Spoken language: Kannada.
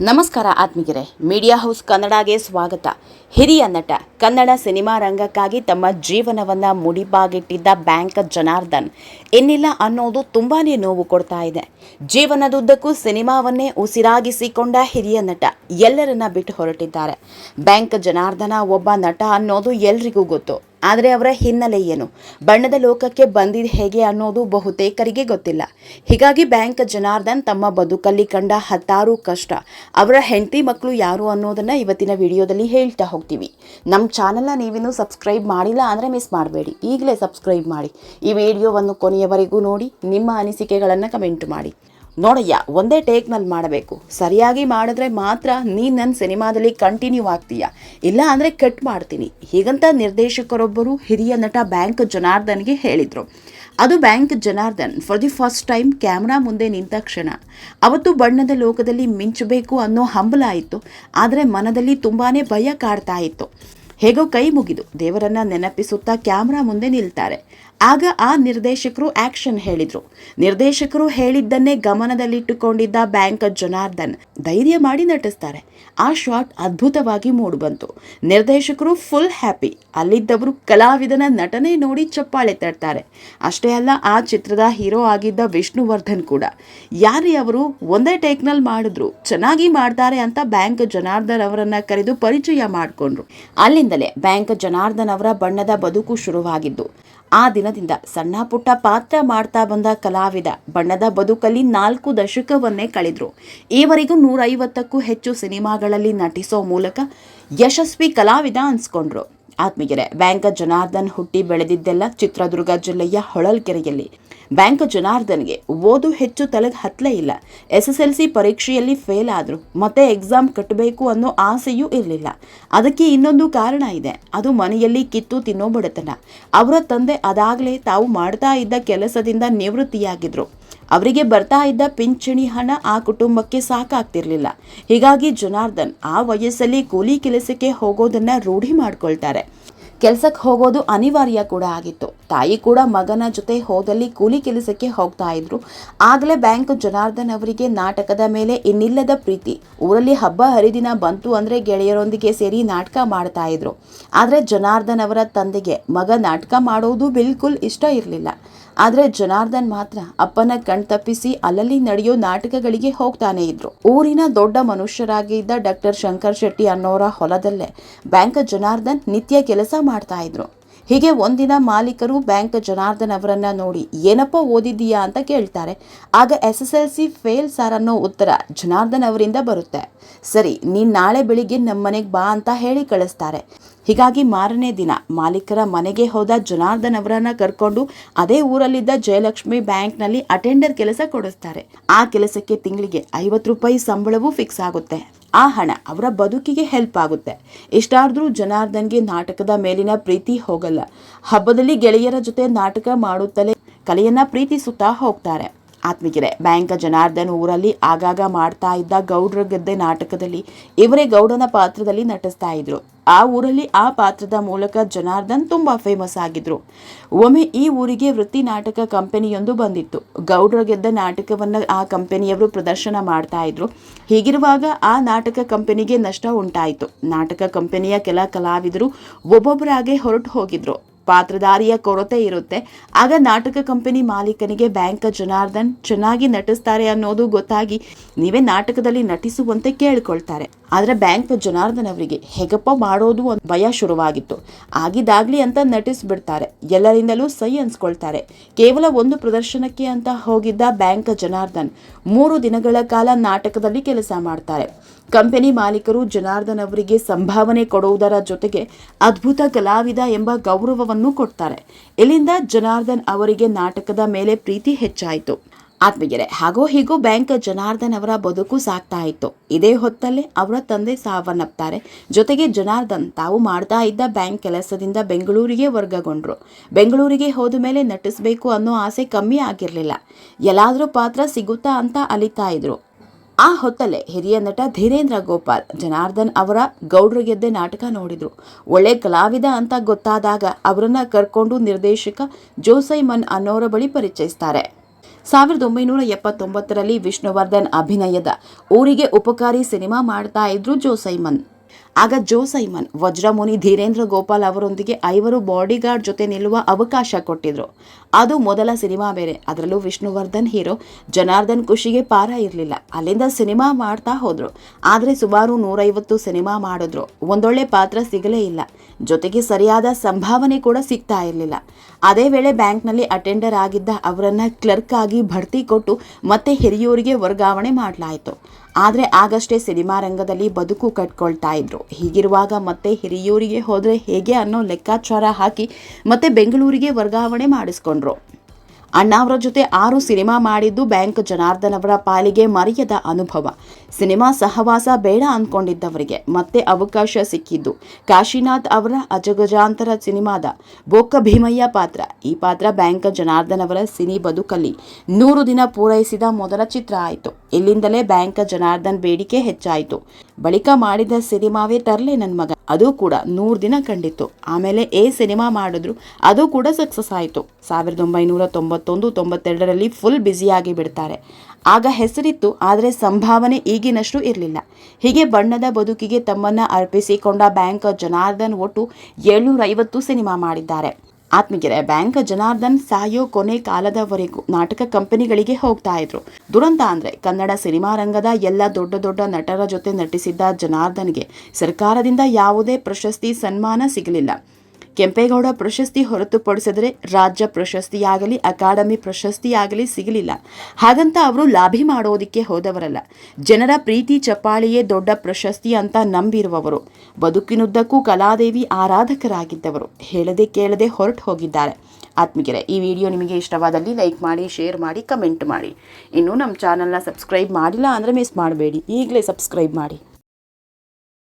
ನಮಸ್ಕಾರ ಆತ್ಮೀಗೆರೆ ಮೀಡಿಯಾ ಹೌಸ್ ಕನ್ನಡಗೆ ಸ್ವಾಗತ. ಹಿರಿಯ ನಟ, ಕನ್ನಡ ಸಿನಿಮಾ ರಂಗಕ್ಕಾಗಿ ತಮ್ಮ ಜೀವನವನ್ನು ಮುಡಿಪಾಗಿಟ್ಟಿದ್ದ ಬ್ಯಾಂಕ್ ಜನಾರ್ದನ್. ಏನಿಲ್ಲ ಅನ್ನೋದು ತುಂಬಾ ನೋವು ಕೊಡ್ತಾ ಇದೆ. ಜೀವನದುದ್ದಕ್ಕೂ ಸಿನಿಮಾವನ್ನೇ ಉಸಿರಾಗಿಸಿಕೊಂಡ ಹಿರಿಯ ನಟ ಎಲ್ಲರನ್ನ ಬಿಟ್ಟು ಹೊರಟಿದ್ದಾರೆ. ಬ್ಯಾಂಕ್ ಜನಾರ್ದನ ಒಬ್ಬ ನಟ ಅನ್ನೋದು ಎಲ್ರಿಗೂ ಗೊತ್ತು. ಆದರೆ ಅವರ ಹಿನ್ನೆಲೆ ಏನು? ಬಣ್ಣದ ಲೋಕಕ್ಕೆ ಬಂದಿದ್ದು ಹೇಗೆ ಅನ್ನೋದು ಬಹುತೇಕರಿಗೆ ಗೊತ್ತಿಲ್ಲ. ಹೀಗಾಗಿ ಬ್ಯಾಂಕ್ ಜನಾರ್ದನ್ ತಮ್ಮ ಬದುಕಲ್ಲಿ ಕಂಡ ಹತ್ತಾರು ಕಷ್ಟ. ಅವರ ಹೆಂಡತಿ ಮಕ್ಕಳು ಯಾರು ಅನ್ನೋದನ್ನ ಇವತ್ತಿನ ವಿಡಿಯೋದಲ್ಲಿ ಹೇಳ್ತಾ ಹೋಗ್ತೀವಿ. ನಮ್ಮ ಚಾನಲ್ನ ನೀವಿನ್ನೂ ಸಬ್ಸ್ಕ್ರೈಬ್ ಮಾಡಿಲ್ಲ ಅಂದರೆ ಮಿಸ್ ಮಾಡಬೇಡಿ. ಈಗಲೇ ಸಬ್ಸ್ಕ್ರೈಬ್ ಮಾಡಿ. ಈ ವಿಡಿಯೋವನ್ನು ಕೊನೆಯವರೆಗೂ ನೋಡಿ, ನಿಮ್ಮ ಅನಿಸಿಕೆಗಳನ್ನು ಕಮೆಂಟ್ ಮಾಡಿ. ನೋಡಯ್ಯ, ಒಂದೇ ಟೇಕ್ನಲ್ಲಿ ಮಾಡಬೇಕು. ಸರಿಯಾಗಿ ಮಾಡಿದ್ರೆ ಮಾತ್ರ ನೀನು ನನ್ನ ಸಿನಿಮಾದಲ್ಲಿ ಕಂಟಿನ್ಯೂ ಆಗ್ತೀಯ. ಇಲ್ಲ ಅಂದರೆ ಕಟ್ ಮಾಡ್ತೀನಿ. ಹೀಗಂತ ನಿರ್ದೇಶಕರೊಬ್ಬರು ಹಿರಿಯ ನಟ ಬ್ಯಾಂಕ್ ಜನಾರ್ದನ್ಗೆ ಹೇಳಿದರು. ಅದು bank Janardhan for the first time camera ಮುಂದೆ ನಿಂತ ಕ್ಷಣ. ಅವತ್ತು ಬಣ್ಣದ ಲೋಕದಲ್ಲಿ ಮಿಂಚಬೇಕು ಅನ್ನೋ ಹಂಬಲ ಆಯಿತು ಆದರೆ ಮನದಲ್ಲಿ ತುಂಬಾ ಭಯ ಕಾಡ್ತಾ ಇತ್ತು. ಹೇಗೋ ಕೈ ಮುಗಿದು ದೇವರನ್ನ ನೆನಪಿಸುತ್ತಾ ಕ್ಯಾಮ್ರಾ ಮುಂದೆ ನಿಲ್ತಾರೆ. ಆಗ ಆ ನಿರ್ದೇಶಕರು ಆಕ್ಷನ್ ಹೇಳಿದ್ರು. ನಿರ್ದೇಶಕರು ಹೇಳಿದ್ದನ್ನೇ ಗಮನದಲ್ಲಿಟ್ಟುಕೊಂಡಿದ್ದ ಬ್ಯಾಂಕ್ ಜನಾರ್ದನ್ ಧೈರ್ಯ ಮಾಡಿ ನಟಿಸ್ತಾರೆ. ಆ ಶಾಟ್ ಅದ್ಭುತವಾಗಿ ಮೂಡಿಬಂತು. ನಿರ್ದೇಶಕರು ಫುಲ್ ಹ್ಯಾಪಿ. ಅಲ್ಲಿದ್ದವರು ಕಲಾವಿದನ ನಟನೆ ನೋಡಿ ಚಪ್ಪಾಳೆ ತಡ್ತಾರೆ ಅಷ್ಟೇ ಅಲ್ಲ, ಆ ಚಿತ್ರದ ಹೀರೋ ಆಗಿದ್ದ ವಿಷ್ಣುವರ್ಧನ್ ಕೂಡ. ಯಾರಿ ಅವರು ಒಂದೇ ಟೇಕ್ನಲ್ಲಿ ಮಾಡಿದ್ರು, ಚೆನ್ನಾಗಿ ಮಾಡ್ತಾರೆ ಅಂತ ಬ್ಯಾಂಕ್ ಜನಾರ್ದನ್ ಅವರನ್ನ ಕರೆದು ಪರಿಚಯ ಮಾಡಿಕೊಂಡ್ರು. ಅಲ್ಲಿಂದಲೇ ಬ್ಯಾಂಕ್ ಜನಾರ್ದನ್ ಅವರ ಬಣ್ಣದ ಬದುಕು ಶುರುವಾಗಿದ್ದು. ಆ ದಿನದಿಂದ ಸಣ್ಣ ಪುಟ್ಟ ಪಾತ್ರ ಮಾಡ್ತಾ ಬಂದ ಕಲಾವಿದ ಬಣ್ಣದ ಬದುಕಲ್ಲಿ ನಾಲ್ಕು ದಶಕವನ್ನೇ ಕಳೆದ್ರು. ಈವರೆಗೂ ನೂರೈವತ್ತಕ್ಕೂ ಹೆಚ್ಚು ಸಿನಿಮಾಗಳಲ್ಲಿ ನಟಿಸೋ ಮೂಲಕ ಯಶಸ್ವಿ ಕಲಾವಿದ ಅನ್ಸ್ಕೊಂಡ್ರು. ಆತ್ಮೀಗೆರೆ ಬ್ಯಾಂಕ ಜನಾರ್ದನ್ ಹುಟ್ಟಿ ಬೆಳೆದಿದ್ದೆಲ್ಲ ಚಿತ್ರದುರ್ಗ ಜಿಲ್ಲೆಯ ಹೊಳಲ್ಕೆರೆಯಲ್ಲಿ. ಬ್ಯಾಂಕ್ ಜನಾರ್ದನ್ಗೆ ಓದು ಹೆಚ್ಚು ತಲೆಗೆ ಹತ್ತಲೇ ಇಲ್ಲ. ಎಸ್ ಎಸ್ ಎಲ್ ಸಿ ಪರೀಕ್ಷೆಯಲ್ಲಿ ಫೇಲ್ ಆದರು. ಮತ್ತೆ ಎಕ್ಸಾಮ್ ಕಟ್ಟಬೇಕು ಅನ್ನೋ ಆಸೆಯೂ ಇರಲಿಲ್ಲ. ಅದಕ್ಕೆ ಇನ್ನೊಂದು ಕಾರಣ ಇದೆ. ಅದು ಮನೆಯಲ್ಲಿ ಕಿತ್ತು ತಿನ್ನೋ ಬಡತನ. ಅವರ ತಂದೆ ಅದಾಗಲೇ ತಾವು ಮಾಡ್ತಾ ಇದ್ದ ಕೆಲಸದಿಂದ ನಿವೃತ್ತಿಯಾಗಿದ್ರು. ಅವರಿಗೆ ಬರ್ತಾ ಇದ್ದ ಪಿಂಚಣಿ ಹಣ ಆ ಕುಟುಂಬಕ್ಕೆ ಸಾಕಾಗ್ತಿರ್ಲಿಲ್ಲ. ಹೀಗಾಗಿ ಜನಾರ್ದನ್ ಆ ವಯಸ್ಸಲ್ಲಿ ಕೂಲಿ ಕೆಲಸಕ್ಕೆ ಹೋಗೋದನ್ನ ರೂಢಿ ಮಾಡ್ಕೊಳ್ತಾರೆ. ಕೆಲ್ಸಕ್ಕೆ ಹೋಗೋದು ಅನಿವಾರ್ಯ ಕೂಡ ಆಗಿತ್ತು. ತಾಯಿ ಕೂಡ ಮಗನ ಜೊತೆ ಹೋದಲ್ಲಿ ಕೂಲಿ ಕೆಲಸಕ್ಕೆ ಹೋಗ್ತಾ ಇದ್ರು. ಆಗಲೇ ಬ್ಯಾಂಕ್ ಜನಾರ್ದನ್ ಅವರಿಗೆ ನಾಟಕದ ಮೇಲೆ ಇನ್ನಿಲ್ಲದ ಪ್ರೀತಿ. ಊರಲ್ಲಿ ಹಬ್ಬ ಹರಿದಿನ ಬಂತು ಅಂದರೆ ಗೆಳೆಯರೊಂದಿಗೆ ಸೇರಿ ನಾಟಕ ಮಾಡ್ತಾ ಇದ್ರು. ಆದರೆ ಜನಾರ್ದನ್ ಅವರ ತಂದೆಗೆ ಮಗ ನಾಟಕ ಮಾಡೋದು ಬಿಲ್ಕುಲ್ ಇಷ್ಟ ಇರಲಿಲ್ಲ. ಆದ್ರೆ ಜನಾರ್ದನ್ ಮಾತ್ರ ಅಪ್ಪನ ಕಣ್ತಪ್ಪಿಸಿ ಅಲ್ಲಲ್ಲಿ ನಡೆಯೋ ನಾಟಕಗಳಿಗೆ ಹೋಗ್ತಾನೆ ಇದ್ರು. ಊರಿನ ದೊಡ್ಡ ಮನುಷ್ಯರಾಗಿದ್ದ ಡಾಕ್ಟರ್ ಶಂಕರ್ ಶೆಟ್ಟಿ ಅನ್ನೋರ ಹೊಲದಲ್ಲೇ ಬ್ಯಾಂಕ್ ಜನಾರ್ದನ್ ನಿತ್ಯ ಕೆಲಸ ಮಾಡ್ತಾ ಇದ್ರು. ಹೀಗೆ ಒಂದಿನ ಮಾಲೀಕರು ಬ್ಯಾಂಕ್ ಜನಾರ್ದನ್ ಅವರನ್ನು ನೋಡಿ, ಏನಪ್ಪ ಓದಿದ್ದೀಯಾ? ಅಂತ ಕೇಳ್ತಾರೆ. ಆಗ S S L C fail sir ಅನ್ನೋ ಉತ್ತರ ಜನಾರ್ದನ್ ಅವರಿಂದ ಬರುತ್ತೆ. ಸರಿ, ನೀನು ನಾಳೆ ಬೆಳಿಗ್ಗೆ ನಮ್ಮ ಮನೆಗೆ ಬಾ ಅಂತ ಹೇಳಿ ಕಳಿಸ್ತಾರೆ. ಹೀಗಾಗಿ ಮಾರನೇ ದಿನ ಮಾಲೀಕರ ಮನೆಗೆ ಹೋದ ಜನಾರ್ದನ್ ಅವರನ್ನ ಕರ್ಕೊಂಡು ಅದೇ ಊರಲ್ಲಿದ್ದ ಜಯಲಕ್ಷ್ಮಿ ಬ್ಯಾಂಕ್ನಲ್ಲಿ ಅಟೆಂಡರ್ ಕೆಲಸ ಕೊಡಿಸ್ತಾರೆ. ಆ ಕೆಲಸಕ್ಕೆ ತಿಂಗಳಿಗೆ ಐವತ್ತು ರೂಪಾಯಿ ಸಂಬಳವೂ ಫಿಕ್ಸ್ ಆಗುತ್ತೆ. ಆ ಹಣ ಅವರ ಬದುಕಿಗೆ ಹೆಲ್ಪ್ ಆಗುತ್ತೆ. ಎಷ್ಟಾದರೂ ಜನಾರ್ದನ್ಗೆ ನಾಟಕದ ಮೇಲಿನ ಪ್ರೀತಿ ಹೋಗಲ್ಲ. ಹಬ್ಬದಲ್ಲಿ ಗೆಳೆಯರ ಜೊತೆ ನಾಟಕ ಮಾಡುತ್ತಲೇ ಕಲೆಯನ್ನ ಪ್ರೀತಿಸುತ್ತಾ ಹೋಗ್ತಾರೆ. ಆತ್ಮಿಗೆರೆ ಬ್ಯಾಂಕ ಜನಾರ್ದನ್ ಊರಲ್ಲಿ ಆಗಾಗ ಮಾಡ್ತಾ ಇದ್ದ ಗೌಡ್ರ ಗದ್ದೆ ನಾಟಕದಲ್ಲಿ ಇವರೇ ಗೌಡನ ಪಾತ್ರದಲ್ಲಿ ನಟಿಸ್ತಾ ಇದ್ರು. ಆ ಊರಲ್ಲಿ ಆ ಪಾತ್ರದ ಮೂಲಕ ಜನಾರ್ದನ್ ತುಂಬಾ ಫೇಮಸ್ ಆಗಿದ್ರು. ಒಮ್ಮೆ ಈ ಊರಿಗೆ ವೃತ್ತಿ ನಾಟಕ ಕಂಪನಿಯೊಂದು ಬಂದಿತ್ತು. ಗೌಡ್ರ ಗೆದ್ದ ನಾಟಕವನ್ನ ಆ ಕಂಪನಿಯವರು ಪ್ರದರ್ಶನ ಮಾಡ್ತಾ ಇದ್ರು. ಹೀಗಿರುವಾಗ ಆ ನಾಟಕ ಕಂಪನಿಗೆ ನಷ್ಟ ಉಂಟಾಯಿತು. ನಾಟಕ ಕಂಪನಿಯ ಕೆಲ ಕಲಾವಿದರು ಒಬ್ಬೊಬ್ಬರಾಗೆ ಹೊರಟು ಹೋಗಿದ್ರು. ಪಾತ್ರಧಾರಿಯ ಕೊರತೆ ಇರುತ್ತೆ. ಆಗ ನಾಟಕ ಕಂಪನಿ ಮಾಲೀಕನಿಗೆ ಬ್ಯಾಂಕ್ ಜನಾರ್ದನ್ ಚೆನ್ನಾಗಿ ನಟಿಸ್ತಾರೆ ಅನ್ನೋದು ಗೊತ್ತಾಗಿ ನೀವೇ ನಾಟಕದಲ್ಲಿ ನಟಿಸುವಂತೆ ಕೇಳಿಕೊಳ್ತಾರೆ. ಆದ್ರೆ ಬ್ಯಾಂಕ್ ಜನಾರ್ದನ್ ಅವರಿಗೆ ಹೇಗಪ್ಪ ಮಾಡೋದು ಒಂದು ಭಯ ಶುರುವಾಗಿತ್ತು. ಆಗಿದಾಗ್ಲಿ ಅಂತ ನಟಿಸ್ಬಿಡ್ತಾರೆ. ಎಲ್ಲರಿಂದಲೂ ಸೈ ಅನ್ಸ್ಕೊಳ್ತಾರೆ. ಕೇವಲ ಒಂದು ಪ್ರದರ್ಶನಕ್ಕೆ ಅಂತ ಹೋಗಿದ್ದ ಬ್ಯಾಂಕ್ ಜನಾರ್ದನ್ ಮೂರು ದಿನಗಳ ಕಾಲ ನಾಟಕದಲ್ಲಿ ಕೆಲಸ ಮಾಡ್ತಾರೆ. ಕಂಪನಿ ಮಾಲೀಕರು ಜನಾರ್ದನ್ ಅವರಿಗೆ ಸಂಭಾವನೆ ಕೊಡುವುದರ ಜೊತೆಗೆ ಅದ್ಭುತ ಕಲಾವಿದ ಎಂಬ ಗೌರವವನ್ನು ಕೊಡ್ತಾರೆ. ಇಲ್ಲಿಂದ ಜನಾರ್ದನ್ ಅವರಿಗೆ ನಾಟಕದ ಮೇಲೆ ಪ್ರೀತಿ ಹೆಚ್ಚಾಯಿತು. ಆತ್ಮಗೆರೆ ಹಾಗೋ ಹೀಗೋ ಬ್ಯಾಂಕ್ ಜನಾರ್ದನ್ ಅವರ ಬದುಕು ಸಾಕ್ತಾ ಇತ್ತು. ಇದೇ ಹೊತ್ತಲ್ಲೇ ಅವರ ತಂದೆ ಸಾವನ್ನಪ್ತಾರೆ. ಜೊತೆಗೆ ಜನಾರ್ದನ್ ತಾವು ಮಾಡ್ತಾ ಇದ್ದ ಬ್ಯಾಂಕ್ ಕೆಲಸದಿಂದ ಬೆಂಗಳೂರಿಗೆ ವರ್ಗಗೊಂಡ್ರು. ಬೆಂಗಳೂರಿಗೆ ಹೋದ ಮೇಲೆ ನಟಿಸಬೇಕು ಅನ್ನೋ ಆಸೆ ಕಮ್ಮಿ ಆಗಿರಲಿಲ್ಲ. ಎಲ್ಲಾದರೂ ಪಾತ್ರ ಸಿಗುತ್ತಾ ಅಂತ ಅಲಿತಾ ಇದ್ರು. ಆ ಹೊತ್ತಲ್ಲೇ ಹಿರಿಯ ನಟ ಧೀರೇಂದ್ರ ಗೋಪಾಲ್ ಜನಾರ್ದನ್ ಅವರ ಗೌಡ್ರ ಗೆದ್ದೆ ನಾಟಕ ನೋಡಿದರು. ಒಳ್ಳೆ ಕಲಾವಿದ ಅಂತ ಗೊತ್ತಾದಾಗ ಅವರನ್ನು ಕರ್ಕೊಂಡು ನಿರ್ದೇಶಕ ಜೋಸೈಮನ್ ಅನ್ನೋರ ಬಳಿ ಪರಿಚಯಿಸ್ತಾರೆ. ಸಾವಿರದ ಒಂಬೈನೂರ ಎಪ್ಪತ್ತೊಂಬತ್ತರಲ್ಲಿ ವಿಷ್ಣುವರ್ಧನ್ ಅಭಿನಯದ ಊರಿಗೆ ಉಪಕಾರಿ ಸಿನಿಮಾ ಮಾಡ್ತಾ ಇದ್ರು ಜೋ ಸೈಮನ್. ಆಗ ಜೋ ಸೈಮನ್, ವಜ್ರಮುನಿ ಧೀರೇಂದ್ರ ಗೋಪಾಲ್ ಅವರೊಂದಿಗೆ ಐವರು ಬಾಡಿಗಾರ್ಡ್ ಜೊತೆ ನಿಲ್ಲುವ ಅವಕಾಶ ಕೊಟ್ಟಿದ್ರು. ಅದು ಮೊದಲ ಸಿನಿಮಾ ಬೇರೆ, ಅದರಲ್ಲೂ ವಿಷ್ಣುವರ್ಧನ್ ಹೀರೋ ಜನಾರ್ದನ್ ಖುಷಿಗೆ ಪಾರ ಇರಲಿಲ್ಲ. ಅಲ್ಲಿಂದ ಸಿನಿಮಾ ಮಾಡ್ತಾ ಹೋದ್ರು. ಆದರೆ ಸುಮಾರು ನೂರೈವತ್ತು ಸಿನಿಮಾ ಮಾಡಿದ್ರು. ಒಂದೊಳ್ಳೆ ಪಾತ್ರ ಸಿಗಲೇ ಇಲ್ಲ. ಜೊತೆಗೆ ಸರಿಯಾದ ಸಂಭಾವನೆ ಕೂಡ ಸಿಗ್ತಾ ಇರಲಿಲ್ಲ. ಅದೇ ವೇಳೆ ಬ್ಯಾಂಕ್ನಲ್ಲಿ ಅಟೆಂಡರ್ ಆಗಿದ್ದ ಅವರನ್ನು ಕ್ಲರ್ಕ್ ಆಗಿ ಬಡ್ತಿ ಕೊಟ್ಟು ಮತ್ತೆ ಹಿರಿಯೂರಿಗೆ ವರ್ಗಾವಣೆ ಮಾಡಲಾಯಿತು. ಆದರೆ ಆಗಷ್ಟೇ ಸಿನಿಮಾ ರಂಗದಲ್ಲಿ ಬದುಕು ಕಟ್ಕೊಳ್ತಾ ಇದ್ರು. ಹೀಗಿರುವಾಗ ಮತ್ತೆ ಹಿರಿಯೂರಿಗೆ ಹೋದರೆ ಹೇಗೆ ಅನ್ನೋ ಲೆಕ್ಕಾಚಾರ ಹಾಕಿ ಮತ್ತೆ ಬೆಂಗಳೂರಿಗೆ ವರ್ಗಾವಣೆ ಮಾಡಿಸ್ಕೊಂಡ್ರು. ಅಣ್ಣಾವರ ಜೊತೆ ಆರು ಸಿನಿಮಾ ಮಾಡಿದ್ದು ಬ್ಯಾಂಕ್ ಜನಾರ್ದನ್ ಅವರ ಪಾಲಿಗೆ ಮರೆಯದ ಅನುಭವ. ಸಿನಿಮಾ ಸಹವಾಸ ಬೇಡ ಅಂದ್ಕೊಂಡಿದ್ದವರಿಗೆ ಮತ್ತೆ ಅವಕಾಶ ಸಿಕ್ಕಿದ್ದು ಕಾಶಿನಾಥ್ ಅವರ ಅಜಗಜಾಂತರ ಸಿನಿಮಾದ ಬೋಕ್ಕ ಭೀಮಯ್ಯ ಪಾತ್ರ. ಈ ಪಾತ್ರ ಬ್ಯಾಂಕ್ ಜನಾರ್ದನ್ ಅವರ ಸಿನಿ ಬದುಕಲ್ಲಿ ನೂರು ದಿನ ಪೂರೈಸಿದ ಮೊದಲ ಚಿತ್ರ ಆಯಿತು. ಇಲ್ಲಿಂದಲೇ ಬ್ಯಾಂಕ್ ಜನಾರ್ದನ್ ಬೇಡಿಕೆ ಹೆಚ್ಚಾಯಿತು. ಬಳಿಕ ಮಾಡಿದ ಸಿನಿಮಾವೇ ತರಲೆ ನನ್ನ ಮಗ. ಅದು ಕೂಡ ನೂರು ದಿನ ಕಂಡಿತ್ತು. ಆಮೇಲೆ ಎ ಸಿನಿಮಾ ಮಾಡಿದ್ರು, ಅದು ಕೂಡ ಸಕ್ಸಸ್ ಆಯಿತು. ಸಾವಿರದ ಒಂಬೈನೂರ ತೊಂಬತ್ತೊಂದು ತೊಂಬತ್ತೆರಡರಲ್ಲಿ ಫುಲ್ ಬ್ಯುಸಿಯಾಗಿ ಬಿಡ್ತಾರೆ. ಆಗ ಹೆಸರಿತ್ತು, ಆದರೆ ಸಂಭಾವನೆ ಈಗಿನಷ್ಟು ಇರಲಿಲ್ಲ. ಹೀಗೆ ಬಣ್ಣದ ಬದುಕಿಗೆ ತಮ್ಮನ್ನು ಅರ್ಪಿಸಿಕೊಂಡ ಬ್ಯಾಂಕ್ ಜನಾರ್ದನ್ ಒಟ್ಟು ಏಳ್ನೂರೈವತ್ತು ಸಿನಿಮಾ ಮಾಡಿದ್ದಾರೆ. ಆತ್ಮೀಗೆರೆ ಬ್ಯಾಂಕ್ ಜನಾರ್ದನ್, ಸಾಯೋ ಕೊನೆ ಕಾಲದವರೆಗೂ ನಾಟಕ ಕಂಪನಿಗಳಿಗೆ ಹೋಗ್ತಾ ಇದ್ರು. ದುರಂತ ಅಂದ್ರೆ ಕನ್ನಡ ಸಿನಿಮಾ ರಂಗದ ಎಲ್ಲ ದೊಡ್ಡ ದೊಡ್ಡ ನಟರ ಜೊತೆ ನಟಿಸಿದ್ದ ಜನಾರ್ದನ್ಗೆ ಸರ್ಕಾರದಿಂದ ಯಾವುದೇ ಪ್ರಶಸ್ತಿ ಸನ್ಮಾನ ಸಿಗಲಿಲ್ಲ. ಕೆಂಪೇಗೌಡ ಪ್ರಶಸ್ತಿ ಹೊರತುಪಡಿಸಿದರೆ ರಾಜ್ಯ ಪ್ರಶಸ್ತಿಯಾಗಲಿ, ಅಕಾಡೆಮಿ ಪ್ರಶಸ್ತಿಯಾಗಲಿ ಸಿಗಲಿಲ್ಲ. ಹಾಗಂತ ಅವರು ಲಾಭಿ ಮಾಡೋದಕ್ಕೆ ಹೋದವರಲ್ಲ. ಜನರ ಪ್ರೀತಿ ಚಪ್ಪಾಳಿಯೇ ದೊಡ್ಡ ಪ್ರಶಸ್ತಿ ಅಂತ ನಂಬಿರುವವರು. ಬದುಕಿನುದ್ದಕ್ಕೂ ಕಲಾದೇವಿ ಆರಾಧಕರಾಗಿದ್ದವರು. ಹೇಳದೆ ಕೇಳದೆ ಹೊರಟು ಹೋಗಿದ್ದಾರೆ. ಆತ್ಮಿಕರೆ ಈ ವಿಡಿಯೋ ನಿಮಗೆ ಇಷ್ಟವಾದಲ್ಲಿ ಲೈಕ್ ಮಾಡಿ, ಶೇರ್ ಮಾಡಿ, ಕಮೆಂಟ್ ಮಾಡಿ. ಇನ್ನೂ ನಮ್ಮ ಚಾನಲ್ನ ಸಬ್ಸ್ಕ್ರೈಬ್ ಮಾಡಿಲ್ಲ ಅಂದರೆ ಮಿಸ್ ಮಾಡಬೇಡಿ. ಈಗಲೇ ಸಬ್ಸ್ಕ್ರೈಬ್ ಮಾಡಿ.